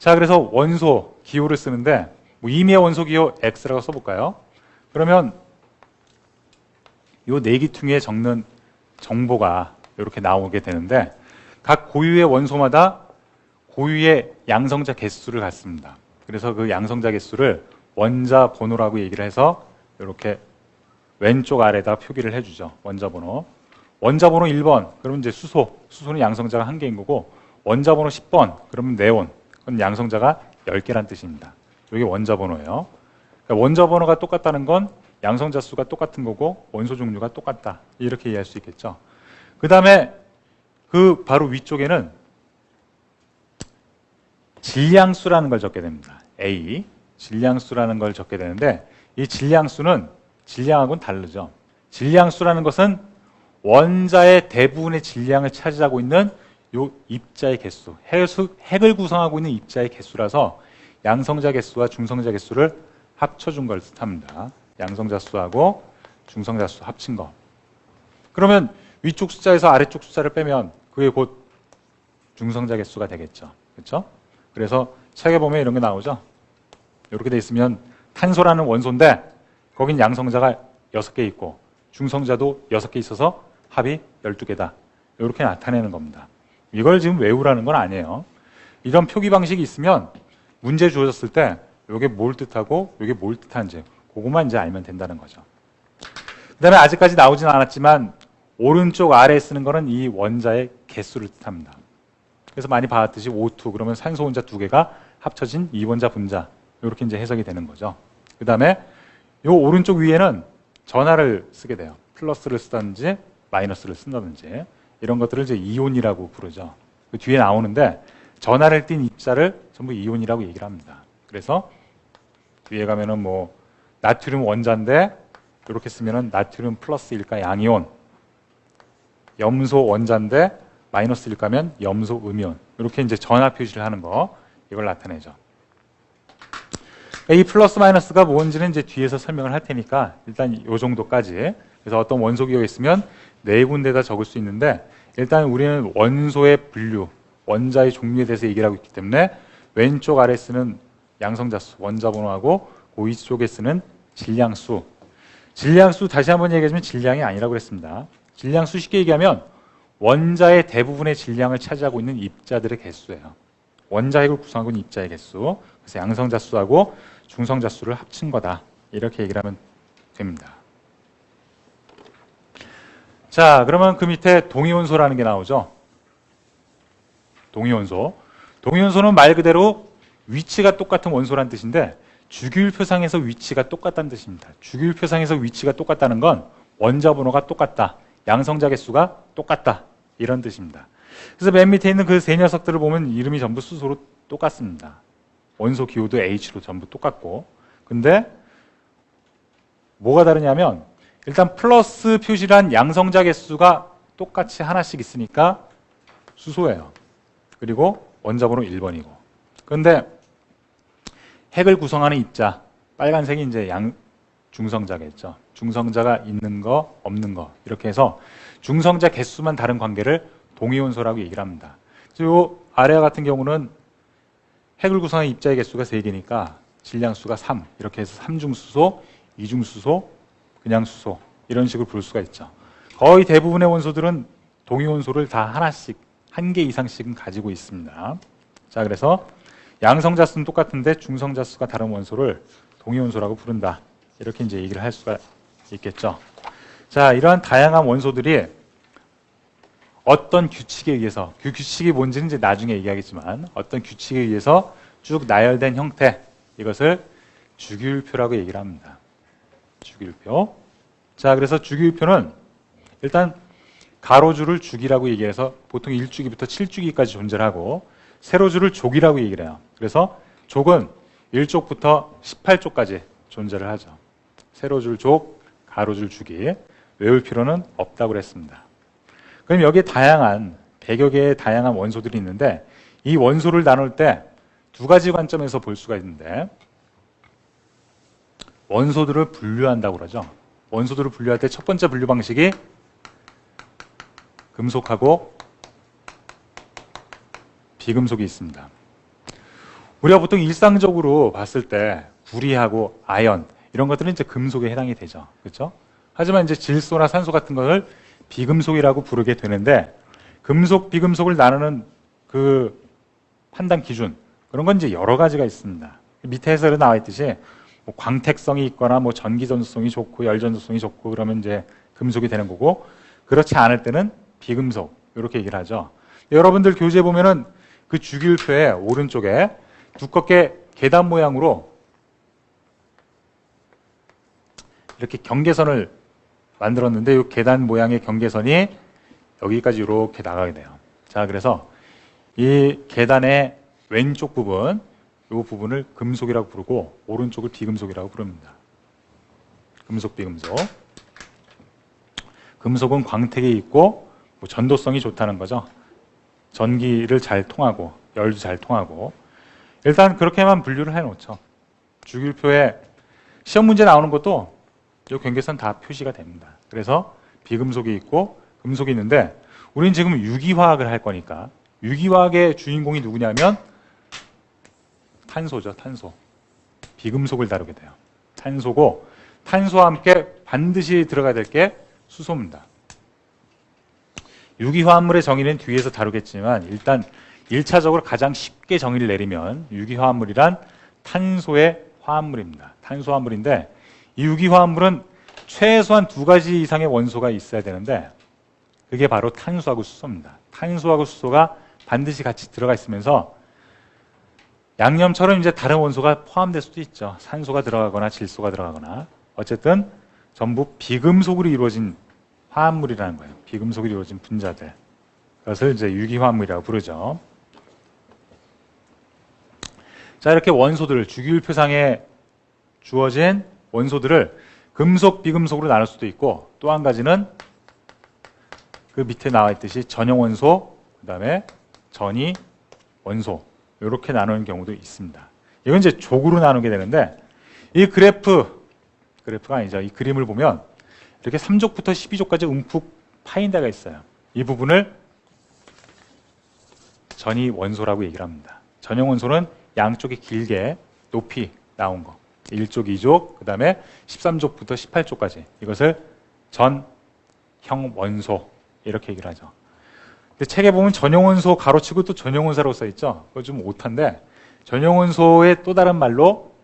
자, 그래서 원소 기호를 쓰는데 뭐 임의의 원소 기호 X라고 써볼까요? 그러면 요 내기퉁에 적는 정보가 이렇게 나오게 되는데 각 고유의 원소마다 고유의 양성자 개수를 갖습니다. 그래서 그 양성자 개수를 원자 번호라고 얘기를 해서 이렇게 왼쪽 아래다 표기를 해주죠. 원자 번호. 원자 번호 1번, 그러면 이제 수소. 수소는 양성자가 한 개인 거고, 원자 번호 10번, 그러면 네온. 그건 양성자가 10개란 뜻입니다. 이게 원자 번호예요. 그러니까 원자 번호가 똑같다는 건 양성자 수가 똑같은 거고, 원소 종류가 똑같다. 이렇게 이해할 수 있겠죠. 그 다음에 그 바로 위쪽에는 질량수라는 걸 적게 됩니다. A. 질량수라는 걸 적게 되는데, 이 질량수는 질량하고는 다르죠. 질량수라는 것은 원자의 대부분의 질량을 차지하고 있는 요 입자의 개수, 핵을 구성하고 있는 입자의 개수라서 양성자 개수와 중성자 개수를 합쳐준 걸 뜻합니다. 양성자 수하고 중성자 수 합친 거. 그러면 위쪽 숫자에서 아래쪽 숫자를 빼면 그게 곧 중성자 개수가 되겠죠. 그렇죠? 그래서 책에 보면 이런 게 나오죠. 이렇게 돼 있으면 탄소라는 원소인데 거긴 양성자가 6개 있고 중성자도 6개 있어서 합이 12개다. 이렇게 나타내는 겁니다. 이걸 지금 외우라는 건 아니에요. 이런 표기 방식이 있으면 문제 주어졌을 때 이게 뭘 뜻하고 이게 뭘 뜻하는지 그것만 이제 알면 된다는 거죠. 그 다음에 아직까지 나오진 않았지만 오른쪽 아래에 쓰는 거는 이 원자의 개수를 뜻합니다. 그래서 많이 봤듯이 O2 그러면 산소 원자 두 개가 합쳐진 이원자 분자 이렇게 이제 해석이 되는 거죠. 그 다음에 요 오른쪽 위에는 전하를 쓰게 돼요. 플러스를 쓰든지 마이너스를 쓴다든지 이런 것들을 이제 이온이라고 부르죠. 그 뒤에 나오는데 전하를 띤 입자를 전부 이온이라고 얘기를 합니다. 그래서 뒤에 가면은 뭐 나트륨 원자인데 이렇게 쓰면은 나트륨 플러스 일까 양이온 염소 원자인데 마이너스 일까면 염소 음이온 이렇게 이제 전하 표시를 하는 거 이걸 나타내죠. 이 플러스 마이너스가 뭔지는 이제 뒤에서 설명을 할 테니까 일단 이 정도까지 그래서 어떤 원소 기호가 있으면 네 군데다 적을 수 있는데 일단 우리는 원소의 분류 원자의 종류에 대해서 얘기를 하고 있기 때문에 왼쪽 아래 쓰는 양성자수 원자 번호하고 그 위쪽에 쓰는 질량수. 질량수 다시 한번 얘기하자면 질량이 아니라고 했습니다. 질량수 쉽게 얘기하면 원자의 대부분의 질량을 차지하고 있는 입자들의 개수예요. 원자 핵을 구성하고 있는 입자의 개수. 그래서 양성자수하고 중성자수를 합친 거다. 이렇게 얘기를 하면 됩니다 자 그러면 그 밑에 동위원소라는 게 나오죠? 동위원소. 동위원소는 말 그대로 위치가 똑같은 원소란 뜻인데 주기율표상에서 위치가 똑같다는 뜻입니다. 주기율표상에서 위치가 똑같다는 건 원자 번호가 똑같다. 양성자 개수가 똑같다. 이런 뜻입니다. 그래서 맨 밑에 있는 그 세 녀석들을 보면 이름이 전부 수소로 똑같습니다. 원소 기호도 H로 전부 똑같고. 근데 뭐가 다르냐면 일단 플러스 표시란 양성자 개수가 똑같이 하나씩 있으니까 수소예요. 그리고 원자번호 1번이고. 그런데 핵을 구성하는 입자 빨간색이 이제 양 중성자겠죠. 중성자가 있는 거 없는 거 이렇게 해서 중성자 개수만 다른 관계를 동위원소라고 얘기를 합니다. 이 아래 와 같은 경우는 핵을 구성하는 입자의 개수가 3개니까 질량수가 3 이렇게 해서 3중수소, 2중수소, 그냥 수소 이런 식으로 부를 수가 있죠. 거의 대부분의 원소들은 동위원소를 다 하나씩 한 개 이상씩은 가지고 있습니다. 자 그래서 양성자 수는 똑같은데 중성자 수가 다른 원소를 동위원소라고 부른다. 이렇게 이제 얘기를 할 수가 있겠죠. 자 이러한 다양한 원소들이 어떤 규칙에 의해서 그 규칙이 뭔지는 이제 나중에 얘기하겠지만 어떤 규칙에 의해서 쭉 나열된 형태 이것을 주기율표라고 얘기를 합니다. 주기율표. 자, 그래서 주기율표는 일단 가로줄을 주기라고 얘기해서 보통 1주기부터 7주기까지 존재를 하고 세로줄을 족이라고 얘기를 해요. 그래서 족은 1족부터 18족까지 존재를 하죠. 세로줄 족, 가로줄 주기. 외울 필요는 없다고 그랬습니다. 그럼 여기에 다양한 100여 개의 다양한 원소들이 있는데 이 원소를 나눌 때 두 가지 관점에서 볼 수가 있는데 원소들을 분류한다고 그러죠. 원소들을 분류할 때 첫 번째 분류 방식이 금속하고 비금속이 있습니다. 우리가 보통 일상적으로 봤을 때 구리하고 아연 이런 것들은 이제 금속에 해당이 되죠. 그렇죠? 하지만 이제 질소나 산소 같은 것을 비금속이라고 부르게 되는데 금속, 비금속을 나누는 그 판단 기준 그런 건 이제 여러 가지가 있습니다. 밑에 해설에 나와 있듯이 뭐 광택성이 있거나 뭐 전기 전수성이 좋고 열 전수성이 좋고 그러면 이제 금속이 되는 거고 그렇지 않을 때는 비금속 이렇게 얘기를 하죠. 여러분들 교재 보면은 그 주기율표의 오른쪽에 두껍게 계단 모양으로 이렇게 경계선을 만들었는데 이 계단 모양의 경계선이 여기까지 이렇게 나가게 돼요. 자, 그래서 이 계단의 왼쪽 부분, 이 부분을 금속이라고 부르고 오른쪽을 비금속이라고 부릅니다. 금속, 비금속. 금속은 광택이 있고 뭐 전도성이 좋다는 거죠. 전기를 잘 통하고 열도 잘 통하고 일단 그렇게만 분류를 해놓죠. 주기율표에 시험 문제 나오는 것도 이 경계선 다 표시가 됩니다. 그래서 비금속이 있고 금속이 있는데 우리는 지금 유기화학을 할 거니까 유기화학의 주인공이 누구냐면 탄소죠. 탄소. 비금속을 다루게 돼요. 탄소고 탄소와 함께 반드시 들어가야 될 게 수소입니다. 유기화합물의 정의는 뒤에서 다루겠지만 일단 1차적으로 가장 쉽게 정의를 내리면 유기화합물이란 탄소의 화합물입니다. 탄소 화합물인데 이 유기화합물은 최소한 두 가지 이상의 원소가 있어야 되는데 그게 바로 탄소하고 수소입니다. 탄소하고 수소가 반드시 같이 들어가 있으면서 양념처럼 이제 다른 원소가 포함될 수도 있죠. 산소가 들어가거나 질소가 들어가거나 어쨌든 전부 비금속으로 이루어진 화합물이라는 거예요. 비금속으로 이루어진 분자들. 그것을 이제 유기화합물이라고 부르죠. 자, 이렇게 원소들을 주기율표상에 주어진 원소들을 금속, 비금속으로 나눌 수도 있고 또 한 가지는 그 밑에 나와 있듯이 전용 원소, 그다음에 전이 원소 이렇게 나누는 경우도 있습니다. 이건 이제 족으로 나누게 되는데 이 그래프 그래프가 아니죠. 이 그림을 보면 이렇게 3족부터 12족까지 움푹 파인 데가 있어요. 이 부분을 전이 원소라고 얘기를 합니다. 전용 원소는 양쪽이 길게 높이 나온 거. 1족, 2족, 그 다음에 13족부터 18족까지. 이것을 전형 원소. 이렇게 얘기를 하죠. 근데 책에 보면 전용 원소 가로치고 또 전용 원소라고 써 있죠. 그거 좀 오타인데 전용 원소의 또 다른 말로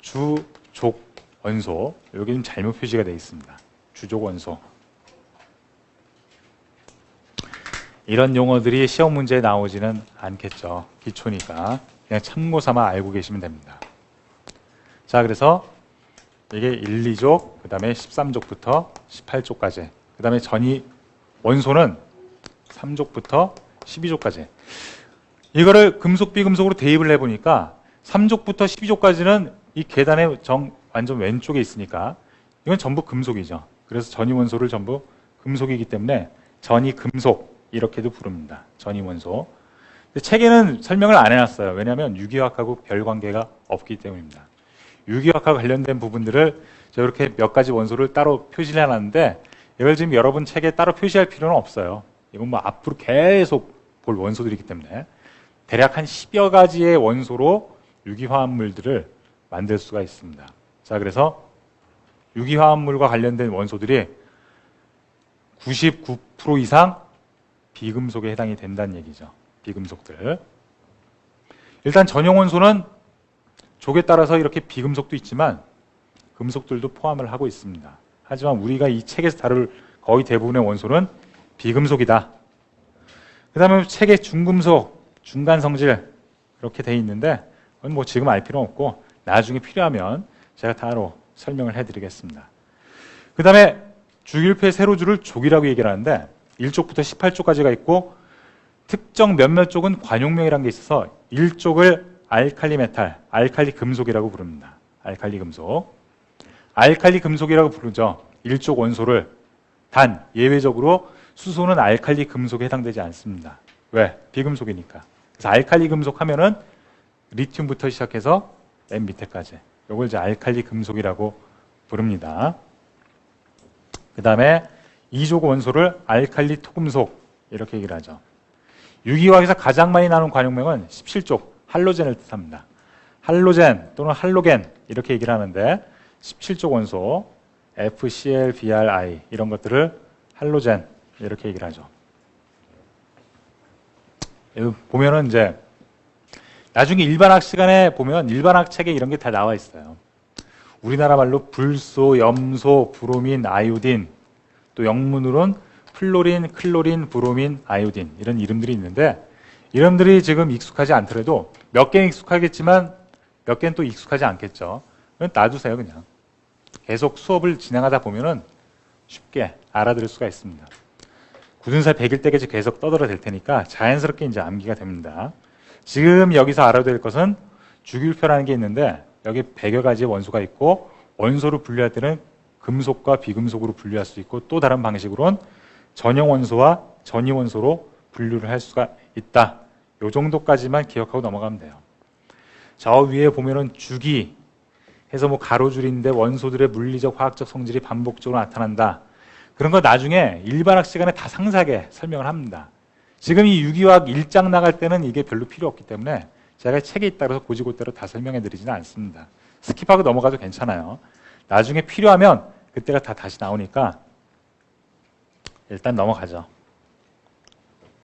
주족 원소. 여기 좀 잘못 표시가 되어 있습니다. 주족 원소. 이런 용어들이 시험 문제에 나오지는 않겠죠. 기초니까. 그냥 참고 삼아 알고 계시면 됩니다. 자, 그래서 이게 1, 2족, 그 다음에 13족부터 18족까지. 그 다음에 전이 원소는 3족부터 12족까지. 이거를 금속, 비금속으로 대입을 해보니까 3족부터 12족까지는 이 계단의 정, 완전 왼쪽에 있으니까 이건 전부 금속이죠. 그래서 전이 원소를 전부 금속이기 때문에 전이 금속 이렇게도 부릅니다. 전이 원소. 근데 책에는 설명을 안 해놨어요. 왜냐하면 유기화학하고 별 관계가 없기 때문입니다. 유기화학과 관련된 부분들을 제가 이렇게 몇 가지 원소를 따로 표시를 해놨는데 이걸 지금 여러분 책에 따로 표시할 필요는 없어요. 이건 뭐 앞으로 계속 볼 원소들이기 때문에 대략 한 10여 가지의 원소로 유기화합물들을 만들 수가 있습니다. 자, 그래서 유기화합물과 관련된 원소들이 99% 이상 비금속에 해당이 된다는 얘기죠. 비금속들. 일단 전용 원소는 족에 따라서 이렇게 비금속도 있지만 금속들도 포함을 하고 있습니다. 하지만 우리가 이 책에서 다룰 거의 대부분의 원소는 비금속이다. 그 다음에 책의 중금속, 중간 성질 이렇게 돼 있는데 그건 뭐 지금 알 필요 없고 나중에 필요하면 제가 따로 설명을 해드리겠습니다. 그 다음에 주기율표의 세로줄을 족이라고 얘기를 하는데 1쪽부터 18쪽까지가 있고 특정 몇몇 쪽은 관용명이라는 게 있어서 1쪽을 알칼리 메탈, 알칼리 금속이라고 부릅니다. 알칼리 금속. 알칼리 금속이라고 부르죠. 1쪽 원소를 단 예외적으로 수소는 알칼리 금속에 해당되지 않습니다. 왜? 비금속이니까. 그래서 알칼리 금속 하면은 리튬부터 시작해서 맨 밑에까지. 이걸 이제 알칼리 금속이라고 부릅니다. 그 다음에 2족 원소를 알칼리 토금속 이렇게 얘기를 하죠. 유기화학에서 가장 많이 나오는 관용명은 17족 할로젠을 뜻합니다. 할로젠 또는 할로겐 이렇게 얘기를 하는데 17족 원소 FCl, BRI 이런 것들을 할로젠 이렇게 얘기를 하죠. 보면은 이제 나중에 일반학 시간에 보면 일반학 책에 이런 게 다 나와 있어요. 우리나라 말로 불소, 염소, 브로민, 아이오딘 또 영문으로는 플로린, 클로린, 브로민, 아이오딘 이런 이름들이 있는데 이름들이 지금 익숙하지 않더라도 몇 개는 익숙하겠지만 몇 개는 또 익숙하지 않겠죠. 그건 놔두세요 그냥. 계속 수업을 진행하다 보면은 쉽게 알아들을 수가 있습니다. 굳은 살 100일 때까지 계속 떠들어 댈 테니까 자연스럽게 이제 암기가 됩니다. 지금 여기서 알아야 될 것은 주기율표라는 게 있는데 여기 100여 가지의 원소가 있고 원소를 분류할 때는 금속과 비금속으로 분류할 수 있고 또 다른 방식으로는 전형 원소와 전이 원소로 분류를 할 수가 있다. 요 정도까지만 기억하고 넘어가면 돼요. 저 위에 보면은 주기 해서 뭐 가로줄인데 원소들의 물리적 화학적 성질이 반복적으로 나타난다. 그런 거 나중에 일반학 시간에 다 상세하게 설명을 합니다. 지금 이 유기화학 1장 나갈 때는 이게 별로 필요 없기 때문에 제가 책에 따라서 고지고대로 다 설명해 드리지는 않습니다. 스킵하고 넘어가도 괜찮아요. 나중에 필요하면 그때가 다 다시 나오니까 일단 넘어가죠.